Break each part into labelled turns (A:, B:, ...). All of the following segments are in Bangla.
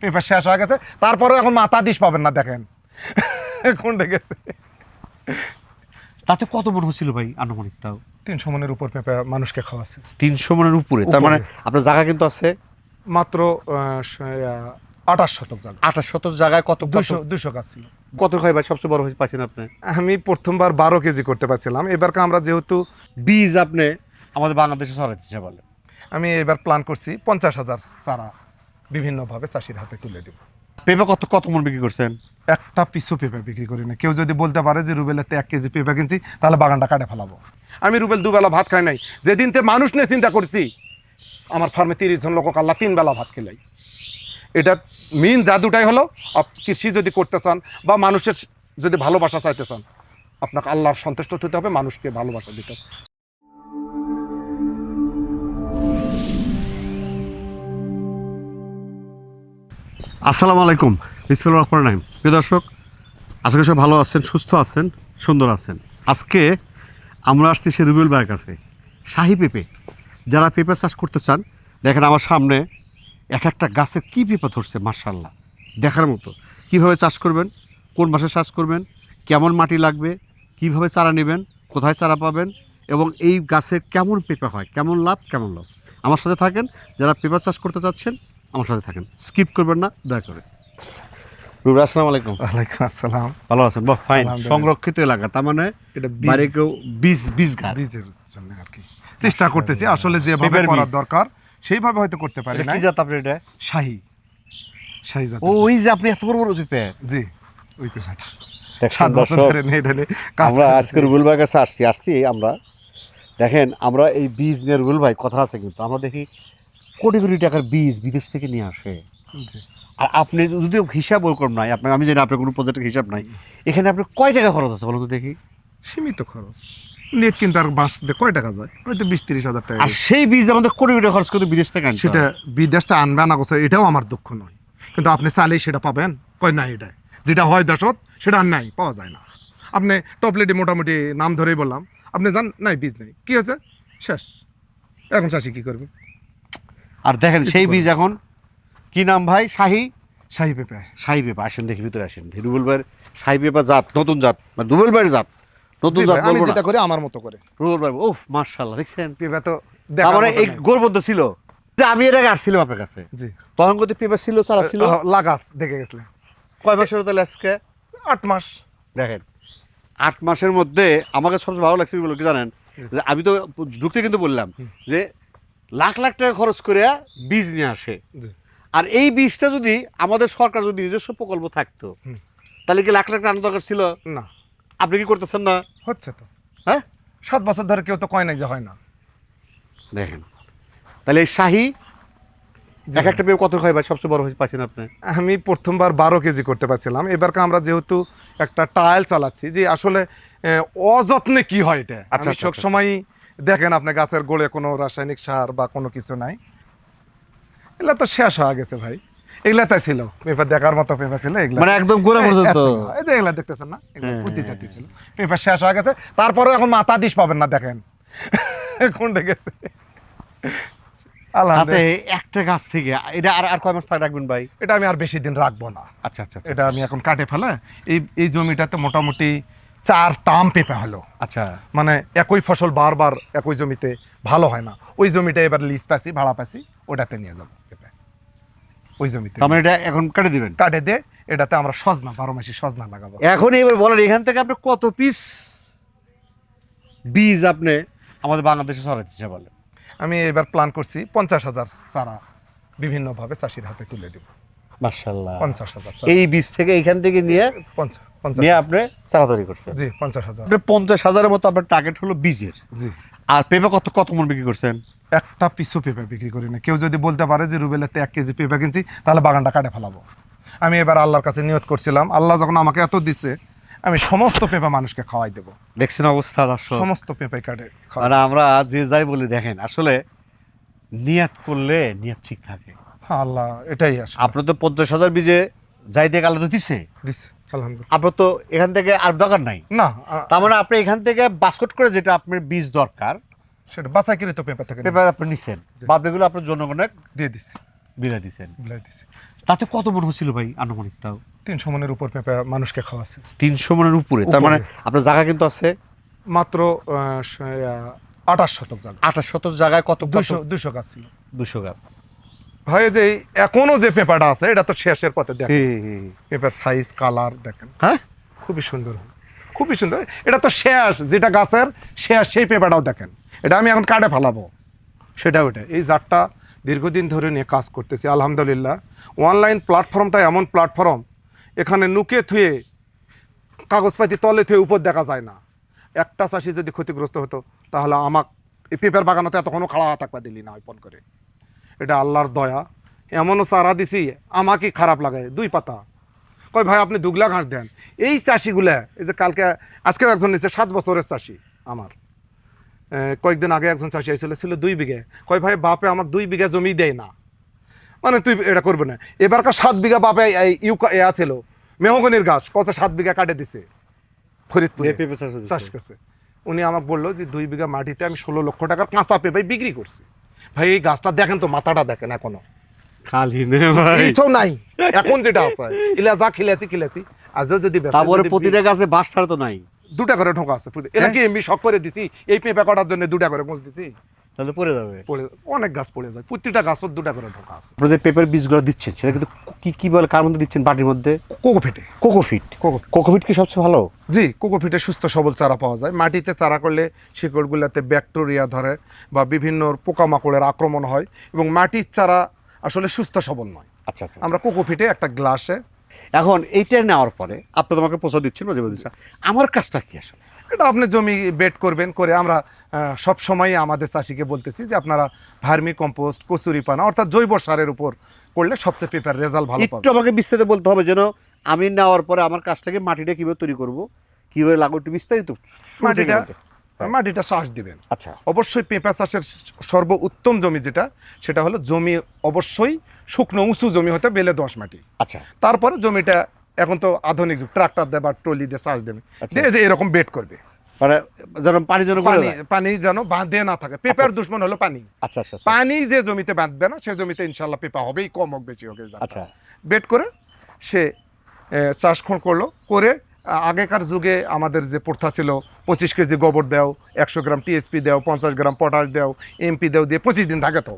A: পেপার শেষ হয়ে গেছে। তারপরে এখন মাথা দিস পাবেন না দেখেন। কোনটা গেছে?
B: তাতে কত মন হচ্ছিল ভাই আনুমানিক তাও?
A: তিনশো মনের উপর পেপার মানুষকে খাওয়াচ্ছে।
B: তিনশো মনের উপরে তার মানে আপনার জায়গা কিন্তু আছে?
A: মাত্র আঠাশ শতক জায়গা।
B: আঠাশ শত জায়গায় কত
A: দুশো দুশো গাছ ছিল।
B: কত খাই ভাই? সবচেয়ে বড় হয়েছে পাচ্ছেন আপনি?
A: আমি প্রথমবার বারো কেজি করতে পারছিলাম। এবারকে আমরা যেহেতু
B: বীজ আপনি আমাদের বাংলাদেশে চাই বলে
A: আমি এবার প্ল্যান করছি পঞ্চাশ হাজার চারা। বিভিন্নভাবে চাষির হাতে তুলে দেব।
B: পেঁপে কত কত মন বিক্রি করছেন?
A: একটা পিসও পেঁপে বিক্রি করি না। কেউ যদি বলতে পারে যে রুবেলেতে এক কেজি পেঁপে কিনছি তাহলে বাগানটা কাটে ফেলাবো। আমি রুবেল দুবেলা ভাত খাই নাই। যেদিন তে মানুষ নিয়ে চিন্তা করছি আমার ফার্মে তিরিশ জন লোক আল্লাহ তিন বেলা ভাত খেলাই। এটা মেন জাদুটাই হলো কৃষি যদি করতে চান বা মানুষের যদি ভালোবাসা চাইতে চান আপনাকে আল্লাহর সন্তুষ্ট হতে হবে মানুষকে ভালোবাসা দিতে হবে।
B: আসসালামু আলাইকুম বিসমুল রহমান রাহিম। প্রিয় দর্শক আজকে সব ভালো আছেন, সুস্থ আছেন, সুন্দর আছেন। আজকে আমরা আসছি সে রুবেল ভাইয়ের কাছে, শাহি পেঁপে। যারা পেঁপে চাষ করতে চান, দেখেন আমার সামনে এক একটা গাছে কী পেঁপে ধরছে মার্শাল্লাহ দেখার মতো। কীভাবে চাষ করবেন, কোন মাসে চাষ করবেন, কেমন মাটি লাগবে, কীভাবে চারা নেবেন, কোথায় চারা পাবেন, এবং এই গাছে কেমন পেঁপে হয়, কেমন লাভ, কেমন লস আমার সাথে থাকেন, যারা পেঁপে চাষ করতে চাচ্ছেন আমার সাথে থাকেন। স্কিপ করবেন না দয়া করে। রুবরা আসসালামু আলাইকুম।
A: ওয়ালাইকুম আসসালাম।
B: ভালো আছেন? বাহ ফাইন সংরক্ষিত এলাকা তার মানে
A: এটা
B: বাইরে কেউ বীজ বীজ
A: বীজের জন্য আর কি। চেষ্টা করতেছি আসলে যেভাবে করার দরকার সেইভাবে হয়তো করতে পারি না
B: কি জাত আপনার এটা?
A: শাহী। শাহী জাত
B: ও ওই যে আপনি এত বড় বড় পেঁপে
A: জি ওই পেশাটা সাত বছর ধরে নেই ঢেলে
B: আমরা আজকে রুবেল ভাইয়ের কাছে আসছি আসছি আমরা। দেখেন আমরা এই বীজ নিয়ে রুবেল ভাই কথা আছে কিন্তু আমরা দেখি কোটি কোটি টাকার বীজ বিদেশ থেকে নিয়ে আসে। আর আপনি যদিও হিসাব ওরকম নাই আপনার আমি জানি আপনার কোনো প্রজেক্টের হিসাব নাই। এখানে আপনার কয় টাকা খরচ আছে বলুন তো দেখি?
A: সীমিত খরচ। নেট কিন্তু আর দিয়ে কয় টাকা যায়? হয়তো বিশ তিরিশ হাজার টাকা
B: আর সেই বীজ আমাদের কোটি কোটি খরচ করে বিদেশ থেকে আনতে
A: সেটা। বিদেশটা আনবে না করছে এটাও আমার দুঃখ নয়। কিন্তু আপনি চাইলেই সেটা পাবেন কয় না এটা যেটা হয় দেশত সেটা আর নাই পাওয়া যায় না। আপনি টপলেটে মোটামুটি নাম ধরেই বললাম আপনি জান নাই বীজ নেই। কি হয়েছে? শেষ। এখন চাষি কি করবে?
B: আর দেখেন সেই বীজ এখন কি নাম ভাই? শাহী?
A: শাহী পেঁপে।
B: শাহী পেঁপা। আসেন দেখি ভিতরে আসেন রুবেল ভাইয়ের শাহী পেঁপা জাত নতুন জাত মানে রুবেল ভাইয়ের জাত নতুন জাত
A: আমি যেটা করি আমার মতো করে।
B: রুবেল ভাই ওহ মার্শাল্লাহ দেখছেন?
A: পেঁপে তো দেখার
B: মানে এই। গর্বন্ত ছিল। যে আমি এর আগে আসছিলাম আপনার কাছে।
A: জি।
B: তখন কিন্তু পেঁপা ছিল চারা ছিল?
A: লাগাস দেখে গেছিলেন
B: কয় বছর তাহলে আজকে?
A: আট মাস।
B: দেখেন আট মাসের মধ্যে আমাকে সবচেয়ে ভালো লাগছে বলো কি জানেন? যে আমি তো ঢুকতে কিন্তু বললাম যে লাখ লাখ টাকা খরচ করে বীজ নিয়ে আসে। আর এই বীজটা যদি আমাদের সরকার যদি নিজস্ব প্রকল্প থাকতো তাহলে কি লাখ লাখ টাকা দরকার ছিল?
A: না।
B: আপনি কি করতেছেন না?
A: হচ্ছে তো।
B: হ্যাঁ?
A: সাত বছর ধরে কেউ তো কয় নাই যে হয় না।
B: দেখেন তাহলে এই শাহি এক একটা পেয়ে কত খাই ভাই? সবচেয়ে বড় হয়েছে পাচ্ছেন আপনি?
A: আমি প্রথমবার বারো কেজি করতে পারছিলাম। এবারকে আমরা যেহেতু একটা টায়াল চালাচ্ছি যে আসলে অযত্নে কি হয় এটা?
B: আচ্ছা,
A: আমি
B: আচ্ছা, আচ্ছা।
A: দেখেন আপনি গাছের গোড়ে কোনো রাসায়নিক সার বা কোনো কিছু নাই। এগুলা তো শেষ হয়ে গেছে ভাই। এগুলা তাই ছিল। পেপার দেখার মতো পেপার ছিল এগুলা
B: মানে একদম গোড়া পর্যন্ত?
A: এই যে এগুলা দেখতেছেন না? এগুলা
B: হ্যাঁ,
A: প্রতিটা
B: হ্যাঁ,
A: ছিল। পেপার শেষ হয়ে গেছে। তারপরে এখন মাথা দিস পাবেন না দেখেন। কোনটা গেছে?
B: একটা গাছ থেকে এটা আর আর কয় মাস থাক রাখবেন ভাই?
A: এটা আমি আর বেশি দিন রাখব না।
B: আচ্ছা আচ্ছা আচ্ছা
A: এটা আমি এখন কাটে ফেলে। এই এই জমিটাতে মোটামুটি চার টাম পেঁপে হলো।
B: আচ্ছা।
A: মানে একই ফসল বারবার একই জমিতে ভালো হয় না। ওই জমিটা এবার লিজ পাচ্ছি ভাড়া পাচ্ছি ওটাতে নিয়ে যাব পেঁপে। ওই জমিতে
B: তার মানে এটা এখন কেটে দিবেন?
A: কাটে দিয়ে এটাতে আমরা সজনা বারো মাসি সজনা লাগাবো।
B: এখন এবার বলেন এখান থেকে আপনি কত পিস বীজ আপনি আমাদের বাংলাদেশে ছড়াইতে চাই বলেন
A: আমি এবার প্ল্যান করছি পঞ্চাশ হাজার চারা বিভিন্নভাবে চাষির হাতে তুলে দিব। পঞ্চাশ হাজার
B: এই বীজ থেকে এখান থেকে নিয়ে
A: পঞ্চাশ পঞ্চাশ
B: নিয়ে আপনি চারা তৈরি করছেন।
A: জি পঞ্চাশ হাজার।
B: আপনি পঞ্চাশ হাজারের মতো আপনার টার্গেট হলো বীজের।
A: জি।
B: আর পেঁপে কত কত মন বিক্রি করছেন?
A: একটা পিসও পেঁপে বিক্রি করি না কেউ যদি বলতে পারে যে রুবেলাতে এক কেজি পেঁপে কিনছি তাহলে বাগানটা কাটে ফেলাবো। আমি এবার আল্লাহর কাছে নিয়ত করছিলাম আল্লাহ যখন আমাকে এত দিচ্ছে আমি সমস্ত পেঁপে মানুষকে খাওয়াই দেবো।
B: দেখছেন অবস্থা দর্শক।
A: সমস্ত পেঁপে কাটে
B: মানে আমরা যে যাই বলি দেখেন আসলে নিয়াত করলে নিয়াত ঠিক থাকে।
A: আল্লাহ এটাই
B: আপনার তো পঞ্চাশ হাজার বীজে যাই দিছে।
A: আলহামদুলিল্লাহ।
B: আপনার তো এখান থেকে আর দরকার নাই।
A: না
B: তার মানে আপনি এখান থেকে বাস্কট করে যেটা আপনার বীজ দরকার
A: সেটা বাছাই তো পেঁপে থেকে
B: পেপার আপনি নিছেন।
A: জি।
B: বাদ এগুলো আপনার জনগণের
A: দিয়ে দিছি।
B: বিলে দিছেন।
A: বিলাই দিছি।
B: তাতে কত মন হচ্ছিল ভাই আনুমানিক তাও?
A: তিনশো মনের উপর পেঁপে মানুষকে খাওয়াচ্ছে
B: তিনশো মনের উপরে তার মানে আপনার জায়গা কিন্তু আছে?
A: মাত্র আঠাশ শতক জায়গা।
B: আঠাশ শতক জায়গায় কত
A: দুশো দুশো গাছ ছিল।
B: দুশো গাছ।
A: ভাই যে এখনও যে পেঁপাটা আছে এটা তো শেষের পথে দেখেন। পেঁপার সাইজ কালার দেখেন।
B: হ্যাঁ?
A: খুবই সুন্দর। খুবই সুন্দর। এটা তো শেষ যেটা গাছের শেষ সেই পেঁপাটাও দেখেন। এটা আমি এখন কাটে ফেলাবো। সেটা ওটা এই জাতটা দীর্ঘদিন ধরে নিয়ে কাজ করতেছি আলহামদুলিল্লাহ। অনলাইন প্ল্যাটফর্মটা এমন প্ল্যাটফর্ম এখানে নুকে থুয়ে কাগজপাতি তলে থুয়ে উপর দেখা যায় না। একটা চাষি যদি ক্ষতিগ্রস্ত হতো তাহলে আমাক এই পেঁপের বাগানতে এতক্ষণও খাড়া থাকবা দিলি না ফোন করে। এটা আল্লাহর দয়া। এমনও চারা দিছি আমাকে খারাপ লাগে দুই পাতা। কয় ভাই আপনি দুগলা ঘাস দেন। এই চাষিগুলা এই যে কালকে আজকে একজন নিচ্ছে সাত বছরের চাষি আমার। কয়েকদিন আগে একজন চাষি আইছিল ছিল দুই বিঘে। কয় ভাই বাপে আমার দুই বিঘা জমি দেয় না। মানে তুই এটা করবে না। এবারকার সাত বিঘা বাপে ইউকা এয়া ছিল মেহগনির গাছ কত সাত বিঘা কাটে দিছে। ফরিদপুরে।
B: চাষ
A: করছে। উনি আমাকে বলল যে দুই বিঘা মাটিতে আমি ষোলো লক্ষ টাকার কাঁচা পেঁপে বিক্রি করছি। ভাই এই গাছটা দেখেন তো মাথাটা দেখেন এখনও।
B: খালি নে ভাই।
A: কিছু নাই এখন যেটা আছে। ইলা যা খেলেছি খেলেছি আজও যদি
B: তারপরে প্রতিটা গাছে বাস ছাড়া তো নাই।
A: দুটা করে ঢোকা আছে এটা এরা কি এমনি শখ করে দিছি এই পেঁপে কটার জন্য দুটা করে গোছ দিছি।
B: তাহলে পড়ে যাবে।
A: পড়ে অনেক গাছ পড়ে যায় প্রতিটা গাছও দুটা করে ঢোকা আছে।
B: আপনারা যে পেঁপের বীজগুলো দিচ্ছেন সেটা কিন্তু কি কি বলে কার মধ্যে দিচ্ছেন বাটির মধ্যে?
A: কোকো ফেটে
B: কোকোফিট। কোকোফিট কি সবচেয়ে ভালো?
A: জি কোকো ফিটে সুস্থ সবল চারা পাওয়া যায়। মাটিতে চারা করলে শিকড়গুলোতে ব্যাকটেরিয়া ধরে বা বিভিন্ন পোকামাকড়ের আক্রমণ হয় এবং মাটির চারা আসলে সুস্থ সবল নয়।
B: আচ্ছা আচ্ছা
A: আমরা কোকো ফিটে একটা গ্লাসে
B: এখন এইটা নেওয়ার পরে আপনি তোমাকে পোষা দিচ্ছেন মাঝে মাঝে আমার কাজটা কি আসলে?
A: এটা আপনি জমি বেড করবেন করে আমরা সব সময় আমাদের চাষিকে বলতেছি যে আপনারা ভার্মি কম্পোস্ট কচুরি পানা অর্থাৎ জৈব সারের উপর করলে সবচেয়ে পেপার রেজাল্ট ভালো
B: একটু আমাকে বিস্তারিত বলতে হবে যেন আমি নেওয়ার পরে আমার কাজটাকে মাটিটা কীভাবে তৈরি করব কীভাবে লাগবে একটু বিস্তারিত
A: মাটিটা
B: হ্যাঁ।
A: মাটিটা শ্বাস দিবেন।
B: আচ্ছা।
A: অবশ্যই পেঁপা চাষের সর্ব উত্তম জমি যেটা সেটা হলো জমি অবশ্যই শুকনো উঁচু জমি হতে বেলে দশ মাটি।
B: আচ্ছা।
A: তারপরে জমিটা এখন তো আধুনিক যুগ ট্রাক্টর দেবে বা ট্রলি দিয়ে চাষ দেবে।
B: আচ্ছা।
A: যে এরকম বেড করবে।
B: মানে যেন পানি যেন
A: পানি। পানি যেন বাঁধে না থাকে। পেঁপার
B: আচ্ছা।
A: দুশ্মন হলো পানি।
B: আচ্ছা আচ্ছা আচ্ছা।
A: পানি যে জমিতে বাঁধবে না সে জমিতে ইনশাল্লাহ পেঁপা হবেই কম হোক বেশি হোক
B: আচ্ছা।
A: বেড করে সে চাষ করল। করে আগেকার যুগে আমাদের যে প্রথা ছিল পঁচিশ কেজি গোবর দেও একশো গ্রাম টিএসপি দেও পঞ্চাশ গ্রাম পটাশ দেও এমপি দেও দিয়ে পঁচিশ দিন থাকে তো।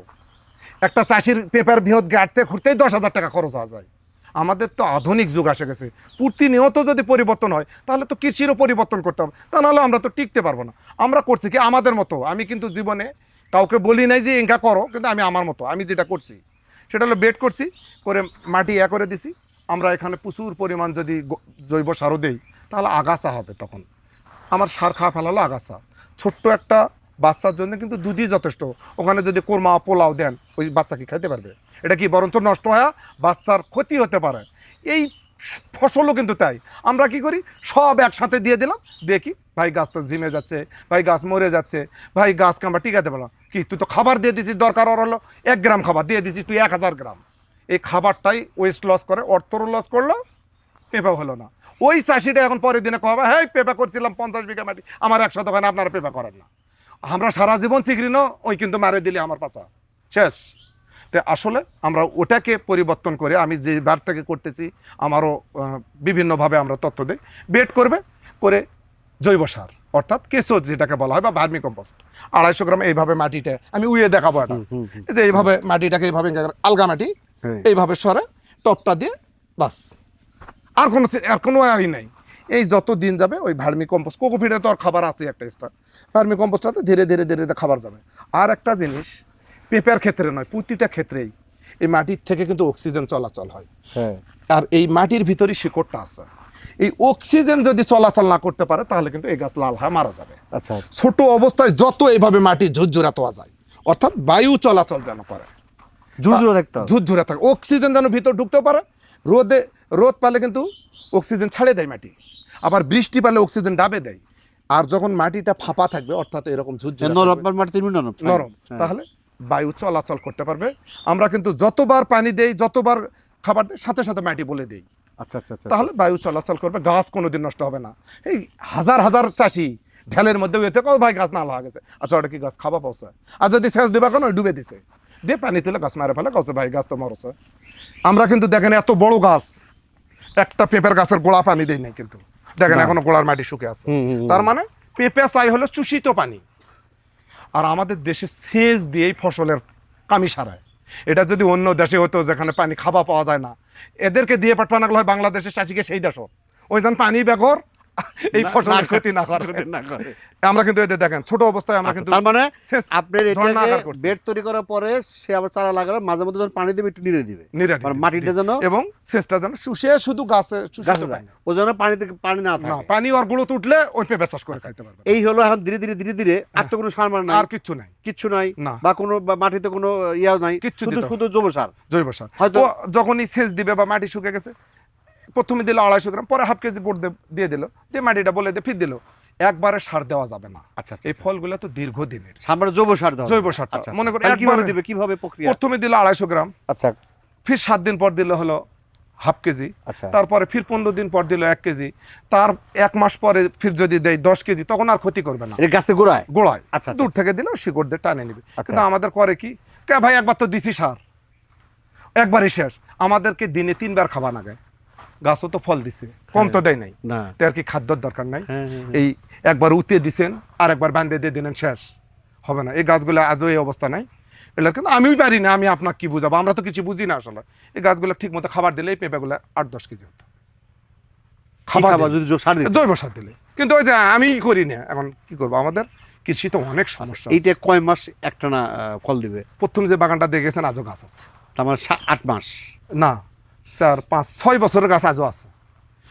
A: একটা চাষির পেপার বৃহৎ গাঁটতে ঘুরতেই দশ হাজার টাকা খরচ হওয়া যায়। আমাদের তো আধুনিক যুগ আসে গেছে। প্রতিনিয়ত যদি পরিবর্তন হয়, তাহলে তো কৃষিরও পরিবর্তন করতে হবে। তা নাহলে আমরা তো টিকতে পারব না। আমরা করছি কি? আমাদের মতো। আমি কিন্তু জীবনে কাউকে বলি নাই যে এঙ্কা করো কিন্তু আমি আমার মতো। আমি যেটা করছি, সেটা হলো বেড করছি, করে মাটি ইয়া করে দিছি। আমরা এখানে প্রচুর পরিমাণ যদি জৈব সারও দেই, তাহলে আগাছা হবে তখন। আমার সার খাওয়া ফেলালো আগাছা। ছোট্ট একটা বাচ্চার জন্য কিন্তু দুধই যথেষ্ট। ওখানে যদি কোরমা, পোলাও দেন, ওই বাচ্চা কি খাইতে পারবে? এটা কি বরঞ্চ নষ্ট হয়ে? বাচ্চার ক্ষতি হতে পারে। এই ফসলও কিন্তু তাই। আমরা কি করি? সব একসাথে দিয়ে দিলাম। দেখি, ভাই গাছ তো ঝিমে যাচ্ছে, ভাই গাছ মরে যাচ্ছে, ভাই গাছকে আমরা টিকাতে পারলাম। কি, তুই তো খাবার দিয়ে দিছিস, দরকার ওর হলো। এক গ্রাম খাবার দিয়ে দিছিস তুই এক হাজার গ্রাম। এই খাবারটাই ওয়েস্ট লস করে, অর্থরও লস করল পেঁপা হলো না। ওই চাষিটা এখন পরের দিনে কবে? হ্যাঁ পেঁপা করছিলাম পঞ্চাশ বিঘা মাটি। আমার একশো দোকানে আপনারা পেঁপা করেন না। আমরা সারা জীবন চিকরিন ওই কিন্তু মারে দিলে আমার পাচা শেষ। তো আসলে আমরা ওটাকে পরিবর্তন করে আমি যে বার থেকে করতেছি আমারও বিভিন্নভাবে আমরা তথ্য দিই। বেড করবে করে জৈব সার অর্থাৎ কেঁচো যেটাকে বলা হয় বা ভার্মি কম্পোস্ট। আড়াইশো গ্রাম এইভাবে মাটিটা আমি উইয়ে দেখাবো এটা। যে এইভাবে মাটিটাকে এইভাবে আলগা মাটি
B: হ্যাঁ।
A: এইভাবে সরে টপটা দিয়ে বাস। আর কোনো আর কোনো ই নাই। এই যত দিন যাবে ওই ভার্মি কম্পোস্ট কোকোপিটে তো আর খাবার আছে একটা এক্সট্রা ভার্মি কম্পোস্টটাতে ধীরে ধীরে ধীরে ধীরে খাবার যাবে। আর একটা জিনিস পেঁপের ক্ষেত্রে নয় প্রতিটা ক্ষেত্রেই এই মাটির থেকে কিন্তু অক্সিজেন চলাচল হয়।
B: হ্যাঁ।
A: আর এই মাটির ভিতরেই শিকড়টা আছে। এই অক্সিজেন যদি চলাচল না করতে পারে তাহলে কিন্তু এই গাছ লাল হয়ে মারা যাবে।
B: আচ্ছা।
A: ছোট অবস্থায় যত এইভাবে মাটি ঝুরঝুরা তোয়া যায় অর্থাৎ বায়ু চলাচল যেন করে।
B: দেখতে হবে।
A: ঝুরঝুরে থাকে। অক্সিজেন যেন ভিতর ঢুকতে পারে রোদে রোদ পালে কিন্তু অক্সিজেন ছাড়ে দেয় মাটি। আবার বৃষ্টি পালে অক্সিজেন ডাবে দেয়। আর যখন মাটিটা ফাঁপা থাকবে অর্থাৎ এরকম
B: নরম মাটি নরম। হ্যাঁ।
A: তাহলে বায়ু চলাচল করতে পারবে। আমরা কিন্তু যতবার পানি দেই যতবার খাবার দেই সাথে সাথে মাটি বলে দেই।
B: আচ্ছা আচ্ছা আচ্ছা
A: তাহলে বায়ু চলাচল করবে গাছ কোনোদিন নষ্ট হবে না। এই হাজার হাজার চাষি ঢেলের মধ্যে উয়ে থেকে "ও ভাই গাছ না লাগা গেছে। আচ্ছা ওটা কি গাছ খাওয়া পাওছে? আর যদি সেচ দেবা কেন ডুবে দিছে। দিয়ে পানি তুলে গাছ মারে ফেলে গাছে ভাই গাছ তো মরছে। আমরা কিন্তু দেখেন এত বড় গাছ একটা পেঁপের গাছের গোড়া পানি দেই নাই কিন্তু। দেখেন। এখনও গোড়ার মাটি শুকে আছে। তার মানে পেঁপে চাই হলো চুষিত পানি আর আমাদের দেশে সেচ দিয়েই ফসলের কামি সারায় এটা যদি অন্য দেশে হতো যেখানে পানি খাওয়া পাওয়া যায় না এদেরকে দিয়ে পাঠানো হয় বাংলাদেশের চাষিকে সেই দেশ ওই যেন পানি বেগর এই ফসলের ক্ষতি না করে।
B: না করে।
A: আমরা কিন্তু এদের দেখেন ছোট অবস্থায় আমরা
B: আচ্ছা,
A: কিন্তু
B: তার মানে আপনার এটাকে বেড তৈরি করার পরে সে আবার চারা মাঝে মধ্যে যখন পানি দেবে একটু নিড়ে দিবে। মানে মাটিটা যেন
A: এবং সেচটা যেন শুষে শুধু গাছে
B: যায় ও যেন পানি না থাকে।
A: পানি আর উঠলে ওই পেঁপে চাষ করে খাইতে পারবে।
B: এই হলো এখন ধীরে ধীরে ধীরে ধীরে। আর তো কোনো সার মার নাই।
A: আর কিছু নাই।
B: কিচ্ছু নাই।
A: না।
B: বা কোনো মাটিতে কোনো ইয়া নাই।
A: কিছু
B: শুধু শুধু জৈব সার।
A: জৈব সার।
B: হয়তো
A: যখনই সেচ দিবে বা মাটি শুকে গেছে প্রথমে দিল আড়াইশো গ্রাম পরে হাফ কেজি বোর্ড দিয়ে দিল। দিয়ে মাটিটা বলে দিয়ে ফির দিল। একবারে সার দেওয়া যাবে না।
B: আচ্ছা
A: এই ফলগুলো তো দীর্ঘদিনের।
B: সামনে জৈব সার দেওয়া
A: জৈব। সারটা।
B: আচ্ছা,
A: মনে করি
B: কীভাবে
A: একবারে-
B: দিবে? কীভাবে প্রক্রিয়া?
A: প্রথমে দিল আড়াইশো গ্রাম।
B: আচ্ছা।
A: ফির সাত দিন পর দিল হলো হাফ কেজি।
B: আচ্ছা।
A: তারপরে ফির পনেরো দিন পর দিল এক কেজি। তার এক মাস পরে ফির যদি দেয় দশ কেজি তখন আর ক্ষতি করবে না।
B: গাছে গোড়ায়?
A: গোড়ায়।
B: আচ্ছা, আচ্ছা।
A: দূর থেকে দিলেও শিকড় দিয়ে টানে নিবে।
B: আচ্ছা।
A: কিন্তু আমাদের করে কি? কে ভাই একবার তো দিছি সার। একবারই শেষ। আমাদেরকে দিনে তিনবার খাওয়া নাগে গাছও তো ফল দিছে। কম তো দেয় নাই।
B: না।
A: তো আর কি খাদ্যর দরকার নাই।
B: হ্যাঁ, হ্যাঁ, হ্যাঁ।
A: এই একবার উতে দিছেন আর একবার বান্ধে দিয়ে দিলেন শেষ। হবে না। এই গাছগুলো আজও এই অবস্থা নাই। এগুলো কিন্তু আমিও পারি না আমি আপনাকে কি বুঝাবো? আমরা তো কিছু বুঝি না আসলে। এই গাছগুলো ঠিক মতো খাবার দিলে এই পেঁপেগুলো আট দশ কেজি হতো। খাবার
B: খাবার? যদি জৈব সার
A: দিলে। কিন্তু ওই যে আমি করি না। এখন কি করব? আমাদের কৃষি তো অনেক সমস্যা
B: এইটা কয় মাস একটানা আহ, ফল দিবে?
A: প্রথম যে বাগানটা দেখেছেন আজও গাছ আছে।
B: তার মানে আট মাস?
A: না। চার পাঁচ ছয় বছরের গাছ আজও আছে।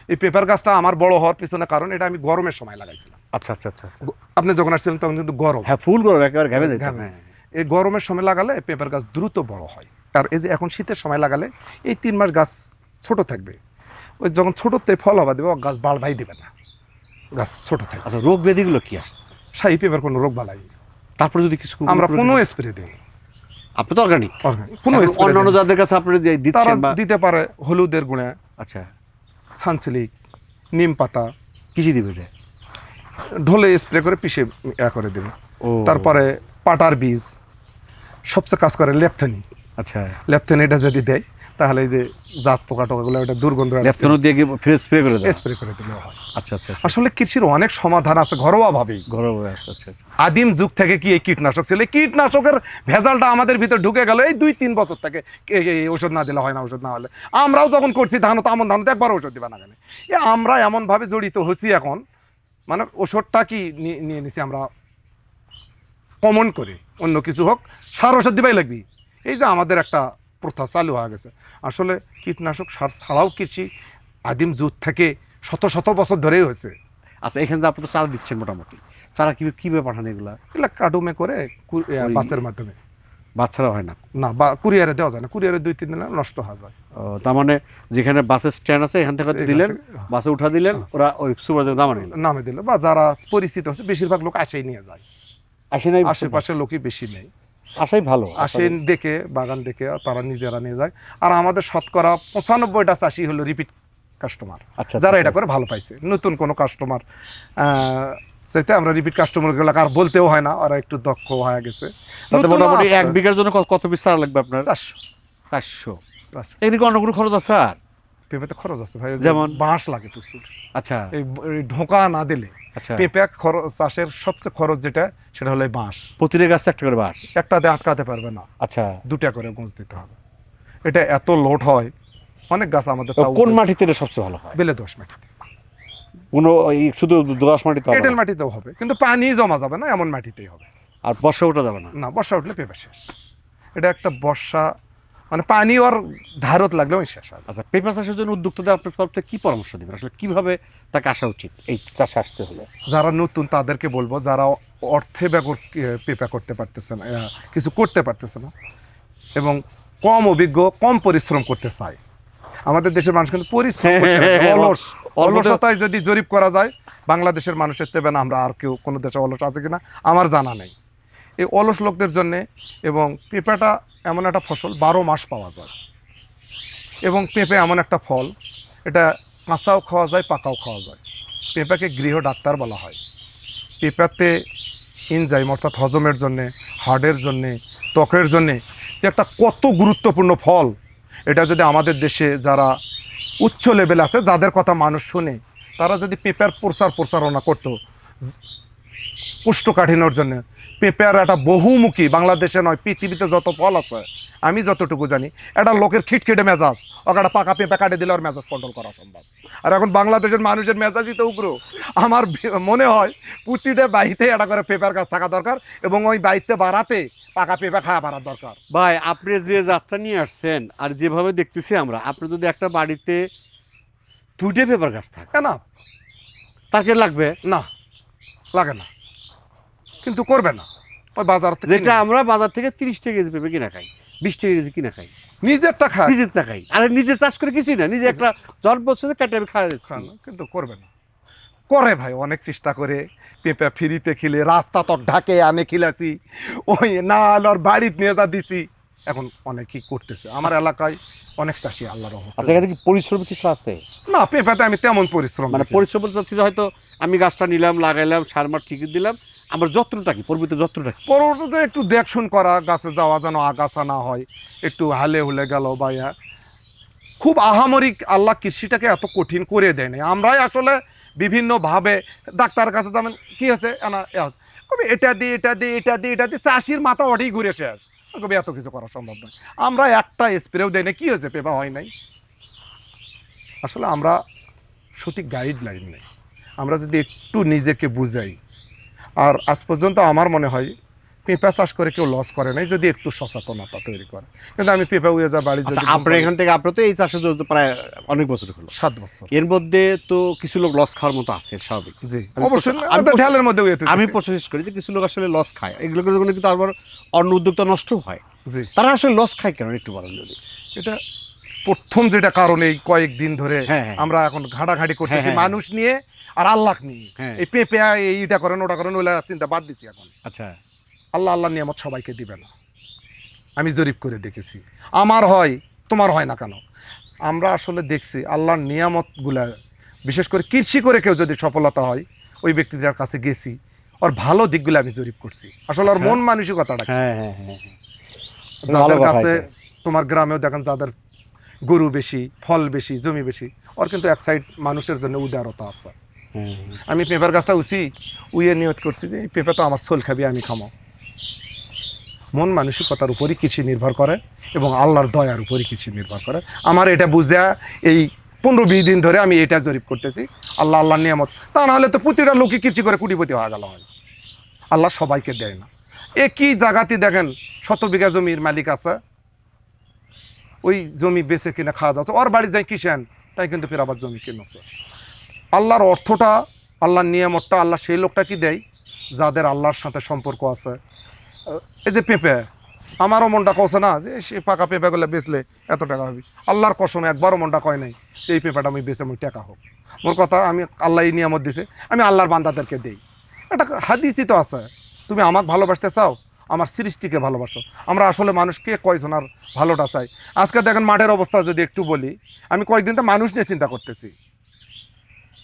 A: এই পেপার গাছটা আমার বড় হওয়ার পিছনে কারণ এটা আমি গরমের সময় লাগাইছিলাম।
B: আচ্ছা আচ্ছা আচ্ছা
A: গ- আপনি যখন আসছিলেন তখন কিন্তু গরম।
B: হ্যাঁ ফুল গরম একেবারে ঘামে। হ্যাঁ।
A: এই গরমের সময় লাগালে পেপার গাছ দ্রুত বড় হয়। আর এই যে এখন শীতের সময় লাগালে এই তিন মাস গাছ ছোট থাকবে। ওই যখন ছোটোতে ফল হবা দেবে গাছ বাড় ভাই দেবে না। গাছ ছোট থাকবে।
B: আচ্ছা রোগ ব্যাধিগুলো কী আসছে?
A: সাই পেপার কোনো রোগ বালাই
B: তারপরে যদি কিছু
A: আমরা কোনো স্প্রে দিই
B: আপনি তো অর্গানিক
A: কোনো
B: অন্যান্য যাদের কাছে আপনি
A: তারা দিতে পারে হলুদের গুঁড়া
B: আচ্ছা।
A: সানসিলিক নিম পাতা।
B: কিসি দিবে
A: ঢোলে স্প্রে করে পিষে ইয়া করে দেবে।
B: ও।
A: তারপরে পাটার বীজ সবচেয়ে কাজ করে লেপথেনি।
B: আচ্ছা।
A: লেপথেনি এটা যদি দেয় তাহলে এই যে জাত পোকা টোকাগুলো ওটা দুর্গন্ধ
B: লেফটনো দিয়ে কি স্প্রে করে দেয়
A: স্প্রে করে দিলেও হয়।
B: আচ্ছা আচ্ছা আচ্ছা।
A: আসলে কৃষির অনেক সমাধান আছে ঘরোয়া ভাবেই
B: ঘরোয়া আছে আচ্ছা আচ্ছা।
A: আদিম যুগ থেকে কি এই কীটনাশক ছিল? এই কীটনাশকের ভেজালটা আমাদের ভিতর ঢুকে গেল এই দুই তিন বছর থেকে। এই- ওষুধ না দিলে হয় না ওষুধ না হলে। আমরাও যখন করছি ধান তো আমন ধান তো একবার ওষুধ দিবা না কেন? এ আমরা এমনভাবে জড়িত হচ্ছি এখন মানে ওষুধটা কি নিয়ে নিছি আমরা কমন করে। অন্য কিছু হোক সার ওষুধ দিবাই লাগবি। এই যে আমাদের একটা প্রথা চালু হয়ে গেছে। আসলে কীটনাশক সার ছাড়াও কৃষি আদিম যুগ থেকে শত শত বছর ধরেই হয়েছে।
B: আচ্ছা এখানে আপনি তো চারা দিচ্ছেন মোটামুটি চারা কি কীভাবে পাঠান এগুলা?
A: এগুলো কাডুমে করে বাসের মাধ্যমে।
B: বাচ্চারা হয় না?
A: না বা কুরিয়ারে দেওয়া যায় না। কুরিয়ারে দুই তিন দিনে নষ্ট হয়ে যায়।
B: তার মানে যেখানে বাসের স্ট্যান্ড আছে এখান থেকে দিলেন
A: হ্যাঁ।
B: বাসে উঠা দিলেন ওরা ওই সুপারভাইজার নামা নিলেন।
A: নামে দিল বা যারা পরিচিত হচ্ছে বেশিরভাগ লোক আসেই নিয়ে যায়।
B: আসে নাই?
A: আশেপাশের লোকই বেশি নেই।
B: আসাই ভালো
A: আসে দেখে বাগান দেখে তারা নিজেরা নিয়ে যায়। আর আমাদের শতকরা পঁচানব্বইটা চাষি হলো রিপিট কাস্টমার
B: আচ্ছা
A: যারা
B: আচ্ছা,
A: এটা করে ভালো পাইছে। নতুন কোনো কাস্টমার সেটা আমরা রিপিট কাস্টমারগুলো আর বলতেও হয় না ওরা একটু দক্ষ হয়ে গেছে।
B: মোটামুটি এক বিঘার জন্য কত- পিস চারা লাগবে আপনার?
A: চারশো।
B: চারশো।
A: চারশো।
B: এদিকে অন্য কোনো খরচ আছে আর?
A: পেঁপেতে খরচ আছে ভাই
B: যেমন?
A: বাঁশ লাগে প্রচুর।
B: আচ্ছা।
A: এই ঢোকা না দিলে
B: আচ্ছা।
A: পেঁপে খরচ চাষের সবচেয়ে খরচ যেটা সেটা হলো বাঁশ।
B: প্রতিটা গাছ একটা করে বাস
A: একটাতে আটকাতে পারবে না।
B: আচ্ছা।
A: দুটা করে গোঁজ দিতে হবে। এটা এত লোড হয় অনেক গাছ আমাদের
B: কোন মাটিতে এটা সবচেয়ে ভালো হয়?
A: বেলে দোষ মাটিতে।
B: কোনো এই শুধু দোয়াশ মাটিতে
A: এঁটেল মাটিতেও হবে কিন্তু পানি জমা যাবে না এমন মাটিতেই হবে।
B: আর বর্ষা উঠা যাবে না?
A: না বর্ষা উঠলে পেঁপে শেষ। এটা একটা বর্ষা মানে পানি ওর ধারত লাগলেও শেষ হয়
B: আচ্ছা পেঁপা চাষের জন্য উদ্যোক্তাদের আপনার তরফ থেকে কি পরামর্শ দেবেন? আসলে কীভাবে তাকে আসা উচিত এই চাষে আসতে হলে?
A: যারা নতুন তাদেরকে বলব যারা অর্থে ব্যাগর পেপা করতে পারতেছে না কিছু করতে পারতেছে না এবং কম অভিজ্ঞ কম পরিশ্রম করতে চায়। আমাদের দেশের মানুষ কিন্তু পরিশ্রম করতে পারে না, অলস। অলসতায় যদি জরিপ করা যায় বাংলাদেশের মানুষের তেবে না আমরা আর কেউ কোনো দেশে অলস আছে কিনা আমার জানা নেই। এই অলস লোকদের জন্যে এবং পেঁপেটা এমন একটা ফসল বারো মাস পাওয়া যায়। এবং পেঁপে এমন একটা ফল, এটা কাঁচাও খাওয়া যায়, পাকাও খাওয়া যায়। পেঁপাকে গৃহ ডাক্তার বলা হয়। পেঁপাতে ইনজাইম অর্থাৎ হজমের জন্যে হার্টের জন্যে, ত্বকের জন্যে যে একটা কত গুরুত্বপূর্ণ ফল, এটা যদি আমাদের দেশে যারা উচ্চ লেভেল আছে, যাদের কথা মানুষ শুনে, তারা যদি পেঁপের প্রচার প্রচারণা করতো কোষ্ঠকাঠিন্যর জন্য পেঁপের একটা বহুমুখী বাংলাদেশে নয় পৃথিবীতে যত ফল আছে আমি যতটুকু জানি একটা লোকের খিটখিটে মেজাজ। ওকে একটা পাকা পেঁপে কাটে দিলে ওর মেজাজ কন্ট্রোল করা সম্ভব। আর এখন বাংলাদেশের মানুষের মেজাজই তো উগ্র আমার মনে হয় প্রতিটা বাড়িতে একটা করে পেঁপের গাছ থাকা দরকার এবং ওই বাড়িতে বাড়াতে পাকা পেঁপে খাওয়া বাড়ার দরকার।
B: ভাই আপনি যে যাত্রা নিয়ে আসছেন আর যেভাবে দেখতেছি আমরা আপনি যদি একটা বাড়িতে দুইটা পেপার গাছ থাকে
A: না।
B: তাকে লাগবে?
A: না। লাগে না। কিন্তু করবে না। ওই বাজার থেকে
B: যেটা আমরা বাজার থেকে তিরিশ টাকা কেজি পেঁপে কিনা খাই বিশ টাকা কেজি কিনা খাই।
A: নিজেরটা খায়।
B: নিজের খাই। আর নিজে চাষ করে কিছুই না নিজে একটা জল বছরে কেটে আমি খাওয়া যাচ্ছি
A: কিন্তু করবে না। করে ভাই অনেক চেষ্টা করে। পেঁপে ফ্রিতে খেলে রাস্তা তো ঢাকে আনে খিলাছি। ওই না আলোর বাড়িতে নিয়ে যা দিছি। এখন অনেকেই করতেছে। আমার এলাকায় অনেক চাষি আল্লাহ রহমত
B: আচ্ছা এখানে কি পরিশ্রম কিছু আছে?
A: না পেঁপেতে আমি তেমন পরিশ্রম
B: মানে পরিশ্রম যে হয়তো আমি গাছটা নিলাম লাগাইলাম সার মার ঠিক দিলাম আমার যত্নটা কি? পরিমিত যত্নটা কি?
A: পরবর্তীতে একটু দেখশুন করা, গাছে যাওয়া যেন আগাছা না হয়, একটু হালে হুলে গেল বা। খুব আহামরিক আল্লাহ কৃষিটাকে এত কঠিন করে দেয় নাই আমরাই আসলে বিভিন্নভাবে ডাক্তারের কাছে যেমন কি এ হচ্ছে। কবে, এটা দিয়ে এটা দিয়ে এটা দিয়ে এটা দিয়ে চাষির মাথা ওঠেই ঘুরে শেষ। কবে, এত কিছু করা সম্ভব নয়। আমরা একটা স্প্রেও দেয় না কী হয়েছে? পেপা হয় নাই। আসলে আমরা সঠিক গাইডলাইন নেই। আমরা যদি একটু নিজেকে বুঝাই আর আজ পর্যন্ত আমার মনে হয় পেঁপা চাষ করে কেউ লস করে নাই যদি একটু সচেতনতা তৈরি করে। কিন্তু আমি পেঁপা উয়ে যা বাড়ি
B: আচ্ছা
A: যদি
B: আপনার এখান থেকে আপনার তো এই চাষে জড়িত প্রায় অনেক বছর হলো।
A: সাত বছর।
B: এর মধ্যে তো কিছু লোক লস খাওয়ার মতো আছে স্বাভাবিক।
A: জি অবশ্যই
B: আমি
A: ঢালের মধ্যে উয়ে
B: আমি প্রসেস করি যে কিছু লোক আসলে লস খায়। এগুলো কিন্তু আবার অন্য উদ্যোক্তা নষ্ট হয়।
A: জি।
B: তারা আসলে লস খায় কেন? একটু বলেন যদি।
A: এটা প্রথম যেটা কারণ এই কয়েকদিন ধরে
B: হ্যাঁ, হ্যাঁ।
A: আমরা এখন ঘাটাঘাটি করতেছি
B: হ্যাঁ।
A: মানুষ নিয়ে। আর আল্লাহ নিয়ে
B: হ্যাঁ।
A: এই পেঁপে এইটা করেন ওটা করেন ওইটা চিন্তা বাদ দিছি এখন।
B: আচ্ছা।
A: আল্লাহ আল্লাহ নিয়ামত সবাইকে দিবে না আমি জরিপ করে দেখেছি। আমার হয় তোমার হয় না কেন? আমরা আসলে দেখছি আল্লাহর নিয়ামতগুলা বিশেষ করে কৃষি করে কেউ যদি সফলতা হয় ওই ব্যক্তিদের কাছে গেছি ওর ভালো দিকগুলো আমি জরিপ করছি। আসলে ওর
B: আচ্ছা।
A: মন মানসিকতাটা?
B: হ্যাঁ হ্যাঁ।
A: যাদের কাছে তোমার গ্রামেও দেখেন যাদের গরু বেশি ফল বেশি জমি বেশি ওর কিন্তু এক সাইড মানুষের জন্য উদারতা আছে। আমি পেঁপের গাছটা উচি উইয়ে নিয়ত করছি যে, এই পেঁপে তো আমার সোল খাবি, আমি খামো। মন মানসিকতার উপরই কৃষি নির্ভর করে এবং আল্লাহর দয়ার উপরই কৃষি নির্ভর করে। আমার এটা বুঝা এই পনেরো বিশ দিন ধরে আমি এটা জরিপ করতেছি, আল্লাহ আল্লাহর নিয়ামত। তা নাহলে তো প্রতিটা লোকই কৃষি করে কুটিপতি হয়ে গেল হয় আল্লাহ সবাইকে দেয় না। একই জায়গাতে দেখেন, শত বিঘা জমির মালিক আছে, ওই জমি বেছে কিনে খাওয়া যাচ্ছে ওর বাড়ি যাই কিষেন তাই কিন্তু ফের আবার জমি কিনেছে। আল্লাহর অর্থটা, আল্লাহর নিয়ামতটা, আল্লাহ সেই লোকটা কি দেয়? যাদের আল্লাহর সাথে সম্পর্ক আছে। এই যে পেঁপে, আমারও মনটা কছে না যে, সে পাকা পেঁপে পেঁপেগুলো বেচলে এত টাকা হবে? আল্লাহর কসম, একবারও মনটা কয় নাই যে, এই পেঁপেটা আমি বেচে আমি টাকা হোক। মোর কথা, আমি আল্লাহ এই নিয়ামত দিছে, আমি আল্লাহর বান্দাদেরকে দেই। এটা হাদিসই তো আছে, তুমি আমাকে ভালোবাসতে চাও, আমার সৃষ্টিকে ভালোবাসো। আমরা আসলে মানুষকে কয়জন আর ভালোটা চাই? আজকে দেখেন মাঠের অবস্থা যদি একটু বলি, আমি কয়েকদিন তো মানুষ নিয়ে চিন্তা করতেছি।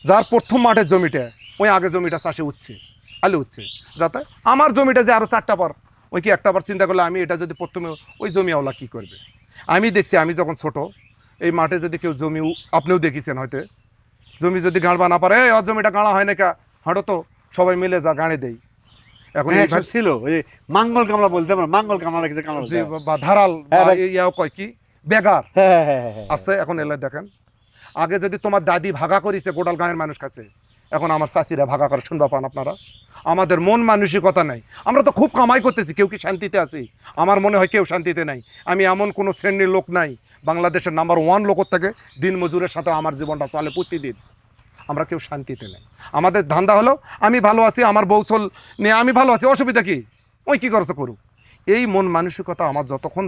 A: যার প্রথম মাঠের জমিটা ওই আগে জমিটা চাষে উঠছে আলু উঠছে। যাতে আমার জমিটা যে আরও চারটা বার ওই কি একটা বার চিন্তা করলে আমি এটা যদি প্রথমে ওই জমি আওলা কী করবে? আমি দেখছি আমি যখন ছোট এই মাঠে যদি কেউ জমি আপনিও দেখেছেন হয়তো। জমি যদি গাঁড়বা না পারে ওর জমিটা গাঁড়া হয় না কা হাঁটো তো সবাই মিলে যা গাঁড়ে দেই। এখন
B: হ্যাঁ, ছিল ওই মাঙ্গল কামলা বলতে আমরা মাঙ্গল কামলা কামলা
A: বা ধারাল
B: হ্যাঁ,
A: ইয়াও কয় কি? বেগার।
B: হ্যাঁ।
A: আছে এখন এলে দেখেন। আগে যদি তোমার দাদি ভাগা করিছে গোডাল গাঁয়ের মানুষ কাছে, এখন আমার চাষিরা ভাগা করে, শুনবা পান আপনারা? আমাদের মন মানসিকতা নাই। আমরা তো খুব কামাই করতেছি, কেউ কি শান্তিতে আছি? আমার মনে হয় কেউ শান্তিতে নাই। আমি এমন কোনো শ্রেণির লোক নাই, বাংলাদেশের নাম্বার ওয়ান লোকের থেকে দিন মজুরের সাথে আমার জীবনটা চলে প্রতিদিন। আমরা কেউ শান্তিতে নেই। আমাদের ধান্দা হলো, আমি ভালো আছি, আমার বৌসল নিয়ে আমি ভালো আছি, অসুবিধা কি? ওই কী করছ করুক এই মন মানসিকতা আমার যতক্ষণ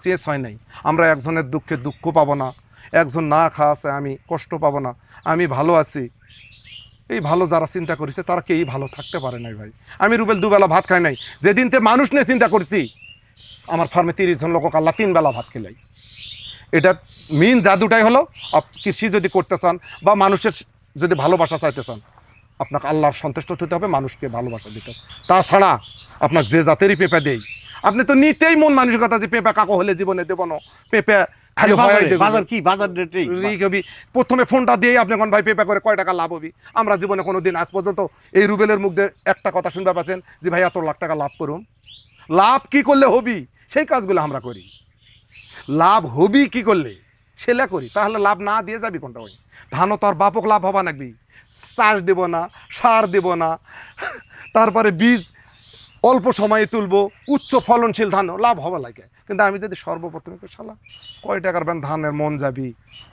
A: চেস হয় নাই, আমরা একজনের দুঃখে দুঃখ পাবো না একজন না খাওয়া আছে, আমি কষ্ট পাবো না, আমি ভালো আছি। এই ভালো যারা চিন্তা করেছে, তারা কেই ভালো থাকতে পারে নাই ভাই। আমি রুবেল দুবেলা ভাত খাই নাই। যেদিন তে মানুষ নিয়ে চিন্তা করছি, আমার ফার্মে তিরিশ জন লোক আল্লাহ তিন বেলা ভাত খেলাই। এটা মেন জাদুটাই হলো কৃষি যদি করতে চান বা মানুষের যদি ভালোবাসা চাইতে চান, আপনাকে আল্লাহর সন্তুষ্ট হতে হবে, মানুষকে ভালোবাসা দিতে হবে। তাছাড়া আপনাকে যে জাতেরই পেঁপে দেই, আপনি তো নিতেই মন মানসিকতা যে পেঁপে কাকো হলে জীবনে দেবো না, পেঁপে খালি
B: বাজারে, কি? বাজার রেটেই
A: হবি প্রথমে ফোনটা দিয়ে আপনি কোন ভাই পেপা করে কয় টাকা লাভ হবি? আমরা জীবনে কোনো দিন আজ পর্যন্ত এই রুবেলের মুখ দিয়ে একটা কথা শুনতে পাচ্ছেন যে ভাই এত লাখ টাকা লাভ করুন লাভ কি করলে হবি? সেই কাজগুলো আমরা করি। লাভ হবি কি করলে? সেলা করি। তাহলে লাভ না দিয়ে যাবি কোনটা ওই ধানও তোর বাপক লাভ হবা নাকবি চাষ দেব না সার দেব না। তারপরে বীজ অল্প সময়ে তুলবো উচ্চ ফলনশীল ধান লাভ হবে লাগে কিন্তু আমি যদি সর্বপ্রথমে শালা, কয় টাকার ব্যান ধানের মন যাবি?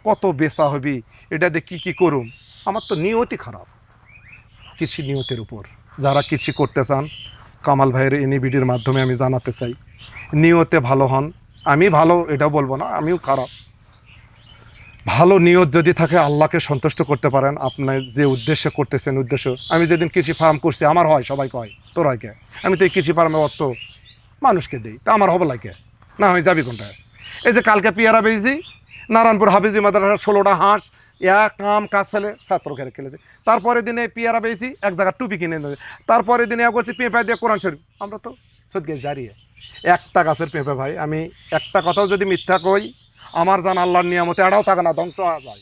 A: কত বেচা হবি? এটা দিয়ে কী কী করুম? আমার তো নিয়তি খারাপ। কৃষি নিয়তের উপর। যারা কৃষি করতে চান, কামাল ভাইয়ের এনইবিডির মাধ্যমে আমি জানাতে চাই, নিয়তে ভালো হন। আমি ভালো এটা বলব না, আমিও খারাপ। ভালো নিয়ত যদি থাকে, আল্লাহকে সন্তুষ্ট করতে পারেন। আপনি যে উদ্দেশ্যে করতেছেন উদ্দেশ্য, আমি যেদিন কৃষি ফার্ম করছি, আমার হয়, সবাই কয়, তোর হয় কে? আমি তো এই কৃষি ফার্মে অর্থ মানুষকে দিই, তা আমার হবে লাগে না, আমি যাবি কোনটায়? এই যে কালকে পেয়ারা বেজি নারায়ণপুর হাফিজি মাদ্রাসার ষোলোটা হাঁস, এক কাম কাজ ফেলে ছাত্র খেলে খেলেছে। তারপরে দিনে পেয়ারা বেজি এক জায়গায় টুপি কিনে এনেছে তারপরে দিনে এক করছি পেঁপে দিয়ে কোরআন শরীফ। আমরা তো সদ্গে জারিয়ে একটা গাছের পেঁপে ভাই, আমি একটা কথাও যদি মিথ্যা কই, আমার জান আল্লাহর নিয়ামতে এটাও থাকে না, ধ্বংস হয়ে যায়।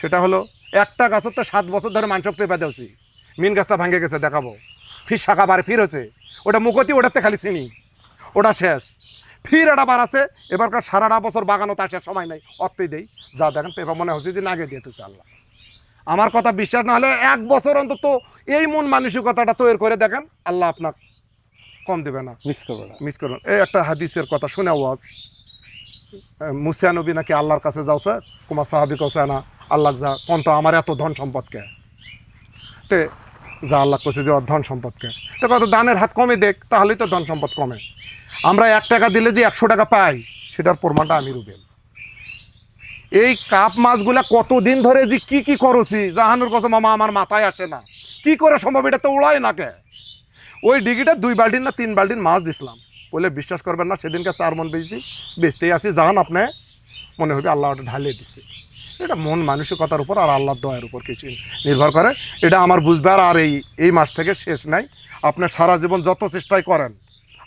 A: সেটা হলো, একটা গাছের তো সাত বছর ধরে মাংস পেঁপে দেওছি। মিন গাছটা ভাঙে গেছে, দেখাবো। ফির শাখা বারে ফির হয়েছে। ওটা মুখতি, ওটাতে খালি চিনি। ওটা শেষ। ফির এটা বাড়াছে এবারকার সারাটা বছর বাগানো তার শেষ সময় নাই অর্থই দেই। যা দেখেন পেপার মনে হচ্ছে যে নাগে দিয়ে তুই আল্লাহ। আমার কথা বিশ্বাস না হলে এক বছর অন্তত এই মন মানসিকতাটা তৈরি করে দেখেন আল্লাহ আপনার কম দেবে না।
B: মিস করবে না।
A: মিস করুন এই একটা হাদিসের কথা শুনে ওয়াজ মুসিয়া নবী নাকি আল্লাহর কাছে যাও স্যার? কুমার সাহাবি কছে না আল্লাহ যা কোন তো আমার এত ধন সম্পদকে তে যা আল্লাহ কছে যে ধন সম্পদকে তো কত দানের হাত কমে দেখ তাহলেই তো ধন সম্পদ কমে। আমরা এক টাকা দিলে যে একশো টাকা পাই, সেটার প্রমাণটা আমি রুবেল। এই কাপ মাছগুলা কতদিন ধরে যে কি কি করছি, জাহানুর কথা মামা, আমার মাথায় আসে না। কি করে সম্ভব, এটা তো উড়ায় না কে? ওই ডিগিটা দুই বাল্টিন না তিন বাল্টিন মাছ দিছিলাম। বলে বিশ্বাস করবেন না, সেদিনকে চার মন বেচছি, বেচতেই আসি জাহান আপনি, মনে হবে আল্লাহ ওটা ঢালিয়ে দিচ্ছে এটা মন মানসিকতার উপর আর আল্লাহর দয়ের উপর কিছু নির্ভর করে। এটা আমার বুঝবার আর এই এই মাস থেকে শেষ নাই। আপনি সারা জীবন যত চেষ্টাই করেন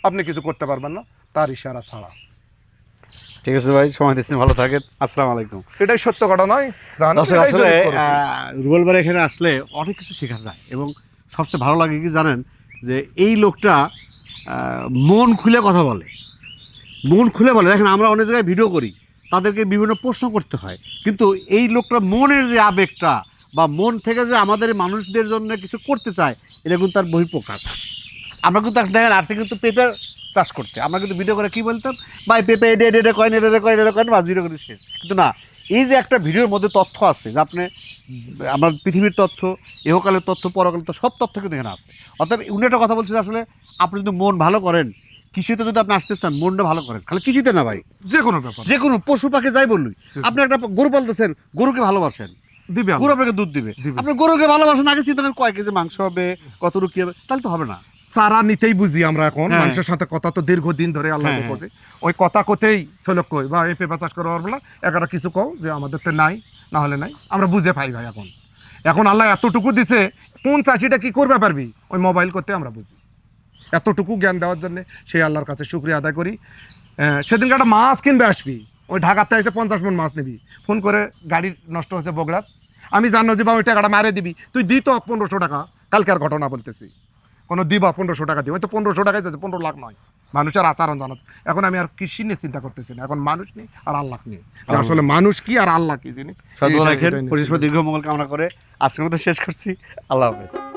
A: আপনি কিছু করতে পারবেন না তার ইশারা ছাড়া।
B: ঠিক আছে ভাই সময় দিচ্ছেন ভালো থাকেন। আসসালামু আলাইকুম।
A: এটাই সত্য কথা নয়
B: আসলে রুবেলবার এখানে আসলে অনেক কিছু শেখা যায় এবং সবচেয়ে ভালো লাগে কি জানেন? যে এই লোকটা মন খুলে কথা বলে। মন খুলে বলে। দেখেন আমরা অনেক জায়গায় ভিডিও করি তাদেরকে বিভিন্ন প্রশ্ন করতে হয়। কিন্তু এই লোকটা মনের যে আবেগটা বা মন থেকে যে আমাদের মানুষদের জন্য কিছু করতে চায় এটা কিন্তু তার বহিঃপ্রকাশ। আমরা কিন্তু দেখেন আসছে কিন্তু পেপার চাষ করতে আমরা কিন্তু ভিডিও করে কি বলতাম ভাই পেঁপে এটা এটা কয়েন এটা কয়েন এটা কয়েন মাছ ভিডিও করে শেষ কিন্তু না এই যে একটা ভিডিওর মধ্যে তথ্য আছে যে আপনি আমার পৃথিবীর তথ্য ইহকালের তথ্য পরকালের তথ্য সব তথ্য কিন্তু এখানে আছে অর্থাৎ উনি একটা কথা বলছেন আসলে আপনি যদি মন ভালো করেন কৃষিতে যদি আপনি আসতে চান মনটা ভালো করেন খালি কৃষিতে না ভাই
A: যে কোনো ব্যাপার
B: যে কোনো পশু পাখি যাই বললুই আপনি একটা গরু পালতেছেন গরুকে ভালোবাসেন
A: দিবে
B: গরু আপনাকে দুধ দিবে। আপনি গরুকে ভালোবাসেন আগে চিন্তা করেন কয় কেজি মাংস হবে কত রুকি হবে তাহলে তো হবে না
A: সারা নিতেই বুঝি আমরা এখন।
B: হ্যাঁ।
A: মানুষের সাথে কথা তো দীর্ঘদিন ধরে আল্লাহ
B: হ্যাঁ,
A: দেখছে ওই কথা কোতেই সলক কই বা এই পেঁপা চাষ করা পারব এগারো কিছু কও যে আমাদের তো নাই না হলে নাই। আমরা বুঝে পাই ভাই এখন। এখন আল্লাহ এতটুকু দিছে কোন চাষিটা কি করবে পারবি? ওই মোবাইল করতে আমরা বুঝি। এতটুকু জ্ঞান দেওয়ার জন্য সেই আল্লাহর কাছে শুক্রিয়া আদায় করি। সেদিনকে একটা মাছ কিনবে আসবি। ওই ঢাকাতে এসে পঞ্চাশ মন মাছ নিবি। ফোন করে গাড়ি নষ্ট হয়েছে বগড়ার আমি জানো যে বা ওই টাকাটা মারে দিবি। তুই দিত পনেরোশো টাকা কালকের ঘটনা বলতেছি। কোনো দিবা পনেরোশো টাকা দিবা। হয়তো তো পনেরোশো টাকায় যাচ্ছে পনেরো লাখ নয়। মানুষের আচরণ জানা। এখন আমি আর কৃষি নিয়ে চিন্তা করতেছি না। এখন মানুষ নেই আর আল্লাহ নেই। আসলে মানুষ কি আর আল্লাহ কি জিনিস।
B: দীর্ঘ মঙ্গল কামনা করে আজকের মতো শেষ করছি। আল্লাহ হাফেজ।